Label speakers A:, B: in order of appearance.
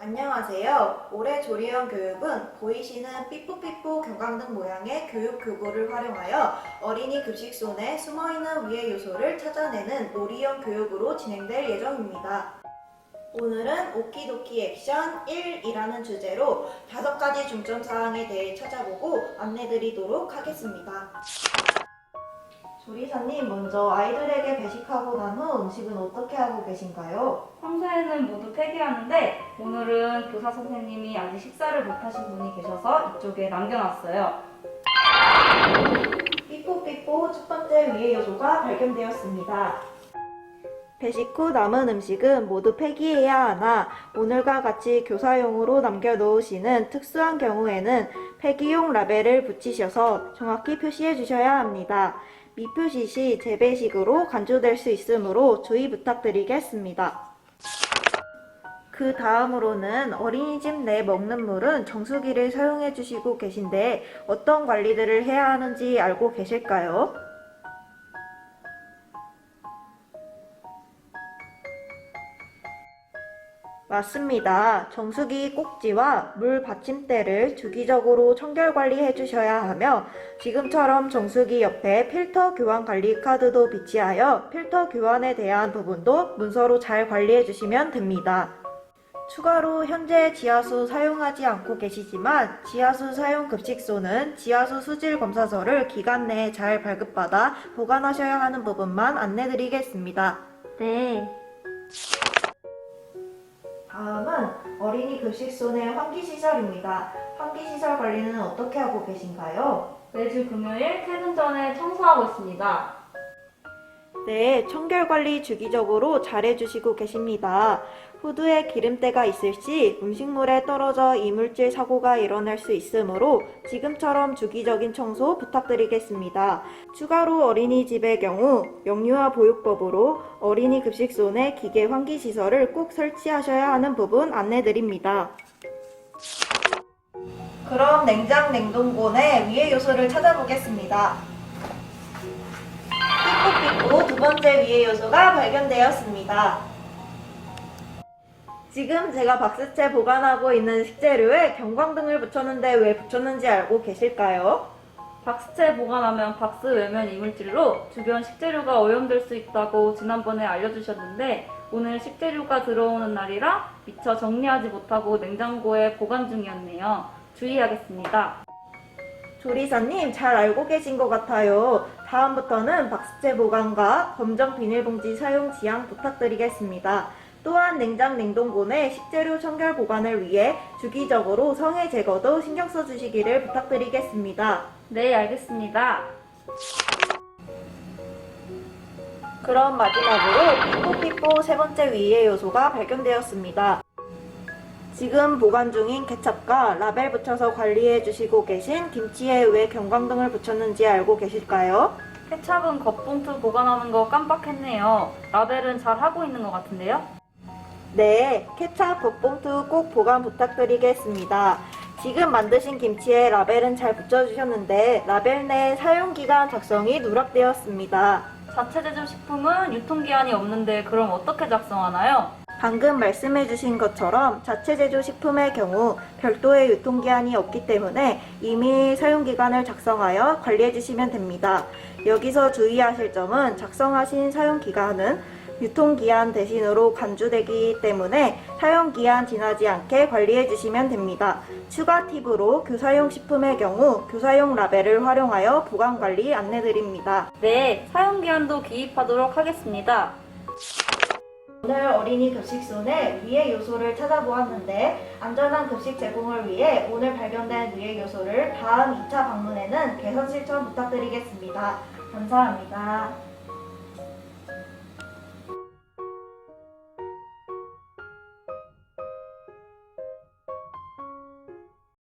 A: 안녕하세요. 올해 조리원 교육은 보이시는 삐뿌삐뿌 경광등 모양의 교육 교구를 활용하여 어린이 급식손에 숨어있는 위해 요소를 찾아내는 놀이형 교육으로 진행될 예정입니다. 오늘은 오키도키 액션 1이라는 주제로 다섯 가지 중점 사항에 대해 찾아보고 안내드리도록 하겠습니다. 조리사님, 먼저 아이들에게 배식하고 난 후 음식은 어떻게 하고 계신가요?
B: 평소에는 모두 폐기하는데 오늘은 교사 선생님이 아직 식사를 못하신 분이 계셔서 이쪽에 남겨놨어요.
A: 삐뽀삐뽀 첫 번째 위의 요소가 발견되었습니다. 배식 후 남은 음식은 모두 폐기해야 하나 오늘과 같이 교사용으로 남겨놓으시는 특수한 경우에는 폐기용 라벨을 붙이셔서 정확히 표시해 주셔야 합니다. 미표시 시 재배식으로 간주될 수 있으므로 주의 부탁드리겠습니다. 그 다음으로는 어린이집 내 먹는 물은 정수기를 사용해 주시고 계신데 어떤 관리들을 해야 하는지 알고 계실까요? 맞습니다. 정수기 꼭지와 물 받침대를 주기적으로 청결 관리해 주셔야 하며 지금처럼 정수기 옆에 필터 교환 관리 카드도 비치하여 필터 교환에 대한 부분도 문서로 잘 관리해 주시면 됩니다. 추가로 현재 지하수 사용하지 않고 계시지만 지하수 사용 급식소는 지하수 수질 검사서를 기간 내에 잘 발급받아 보관하셔야 하는 부분만 안내드리겠습니다.
B: 네.
A: 다음은 어린이 급식소 내 환기시설입니다. 환기시설 관리는 어떻게 하고 계신가요?
B: 매주 금요일 퇴근 전에 청소하고 있습니다.
A: 네, 청결 관리 주기적으로 잘 해주시고 계십니다. 후드에 기름때가 있을 시 음식물에 떨어져 이물질 사고가 일어날 수 있으므로 지금처럼 주기적인 청소 부탁드리겠습니다. 추가로 어린이집의 경우 영유아 보육법으로 어린이 급식소 내 기계 환기 시설을 꼭 설치하셔야 하는 부분 안내드립니다. 그럼 냉장 냉동고 내 위의 요소를 찾아보겠습니다. 삐뽀삐뽀 두 번째 위의 요소가 발견되었습니다. 지금 제가 박스채 보관하고 있는 식재료에 경광등을 붙였는데 왜 붙였는지 알고 계실까요?
B: 박스채 보관하면 박스 외면 이물질로 주변 식재료가 오염될 수 있다고 지난번에 알려주셨는데 오늘 식재료가 들어오는 날이라 미처 정리하지 못하고 냉장고에 보관 중이었네요. 주의하겠습니다.
A: 조리사님 잘 알고 계신 것 같아요. 다음부터는 박스채 보관과 검정 비닐봉지 사용 지양 부탁드리겠습니다. 또한 냉장 냉동고 내 식재료 청결 보관을 위해 주기적으로 성해 제거도 신경 써주시기를 부탁드리겠습니다.
B: 네, 알겠습니다.
A: 그럼 마지막으로 삐뽀삐뽀 세 번째 위의 요소가 발견되었습니다. 지금 보관 중인 케찹과 라벨 붙여서 관리해 주시고 계신 김치에 왜 경광등을 붙였는지 알고 계실까요?
B: 케찹은 겉봉투 보관하는 거 깜빡했네요. 라벨은 잘 하고 있는 것 같은데요?
A: 네, 케찹 겉봉투 꼭 보관 부탁드리겠습니다. 지금 만드신 김치에 라벨은 잘 붙여주셨는데 라벨 내 사용기간 작성이 누락되었습니다.
B: 자체 제조 식품은 유통기한이 없는데 그럼 어떻게 작성하나요?
A: 방금 말씀해주신 것처럼 자체 제조 식품의 경우 별도의 유통기한이 없기 때문에 이미 사용기간을 작성하여 관리해주시면 됩니다. 여기서 주의하실 점은 작성하신 사용기간은 유통기한 대신으로 간주되기 때문에 사용기한 지나지 않게 관리해주시면 됩니다. 추가 팁으로 교사용 식품의 경우 교사용 라벨을 활용하여 보관관리 안내드립니다.
B: 네, 사용기한도 기입하도록 하겠습니다.
A: 오늘 어린이 급식소 내 위의 요소를 찾아보았는데 안전한 급식 제공을 위해 오늘 발견된 위의 요소를 다음 2차 방문에는 개선 실천 부탁드리겠습니다. 감사합니다.